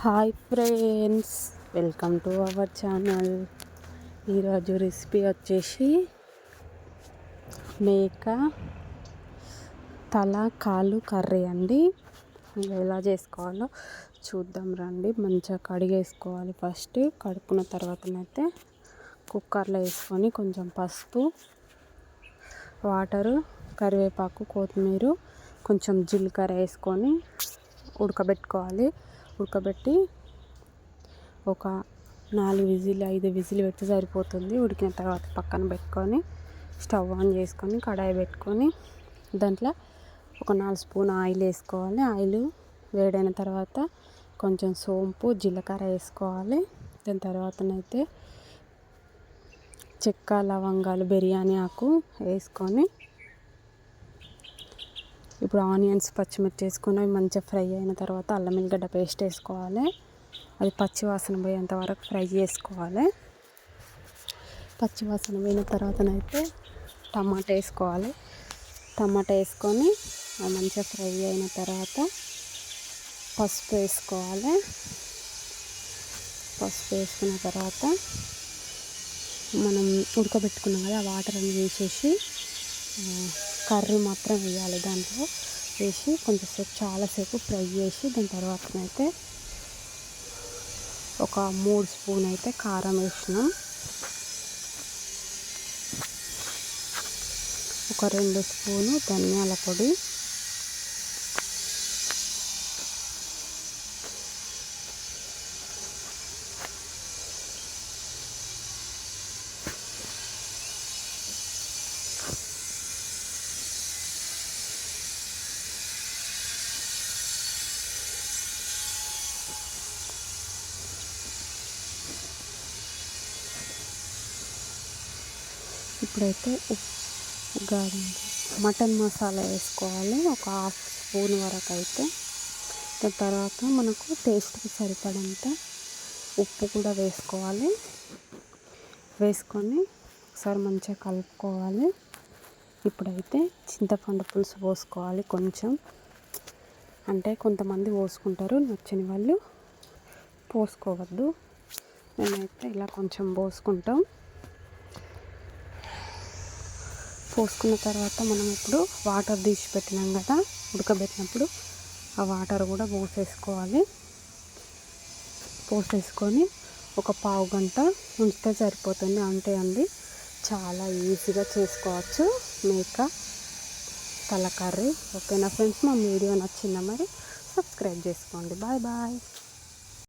Hi friends welcome to our channel. ఈరోజు recipe వచ్చేసి మేక తల కాలు కర్రీ అండి. ఎలా చేసుకోవాలో చూద్దాం రండి. మంచిగా కడిగేసుకోవాలి ఫస్ట్. కడుక్కున్న తర్వాతనైతే కుక్కర్లో వేసుకొని కొంచెం పసుపు వాటరు కరివేపాకు కొత్తిమీర కొంచెం జీలకర్ర వేసుకొని ఉడకబెట్టుకోవాలి. ఉడకబెట్టి ఒక నాలుగు విజిల్ ఐదు విజిల్ పెడితే సరిపోతుంది. ఉడికిన తర్వాత పక్కన పెట్టుకొని స్టవ్ ఆన్ చేసుకొని కడాయి పెట్టుకొని దాంట్లో ఒక నాలుగు స్పూన్ ఆయిల్ వేసుకోవాలి. ఆయిల్ వేడైన తర్వాత కొంచెం సోంపు జీలకర్ర వేసుకోవాలి. దాని తర్వాతనైతే చెక్క లవంగాలు బిర్యానీ ఆకు వేసుకొని ఇప్పుడు ఆనియన్స్ పచ్చిమిర్చి వేసుకొని అవి మంచిగా ఫ్రై అయిన తర్వాత అల్లం ఎల్లిగడ్డ పేస్ట్ వేసుకోవాలి. అది పచ్చి వాసన పోయేంత వరకు ఫ్రై చేసుకోవాలి. పచ్చి వాసన పోయిన తర్వాతనైతే టమాటా వేసుకోవాలి. టమాటా వేసుకొని అది మంచిగా ఫ్రై అయిన తర్వాత పసుపు వేసుకోవాలి. పసుపు వేసుకున్న తర్వాత మనం ఉడకబెట్టుకున్నాం కదా ఆ వాటర్ అన్ని వేసేసి కర్రీ మాత్రం వేయాలి దాంట్లో. వేసి కొంచెంసేపు చాలాసేపు ఫ్రై చేసి దాని తర్వాతనైతే ఒక మూడు స్పూన్ అయితే కారం వేసినాం ఒక రెండు స్పూను ధనియాల పొడి. ఇప్పుడైతే ఉప్పు మటన్ మసాలా వేసుకోవాలి ఒక హాఫ్ స్పూన్ వరకు అయితే దాని తర్వాత మనకు టేస్ట్కి సరిపడంత ఉప్పు కూడా వేసుకోవాలి. వేసుకొని ఒకసారి మంచిగా కలుపుకోవాలి. ఇప్పుడైతే చింతపండు పులుసు పోసుకోవాలి కొంచెం. అంటే కొంతమంది పోసుకుంటారు నచ్చని వాళ్ళు పోసుకోవద్దు. మేమైతే ఇలా కొంచెం పోసుకుంటాం. పోసుకున్న తర్వాత మనం ఇప్పుడు వాటర్ తీసి పెట్టినాం కదా ఉడకబెట్టినప్పుడు ఆ వాటర్ కూడా పోసేసుకోవాలి. పోసేసుకొని ఒక పావు గంట ఉంచితే సరిపోతుంది. అంతే అండి చాలా ఈజీగా చేసుకోవచ్చు. మేక తల కర్రీ ఓకేనా ఫ్రెండ్స్? మా వీడియో నచ్చిందా మరి? సబ్స్క్రైబ్ చేసుకోండి. Bye bye.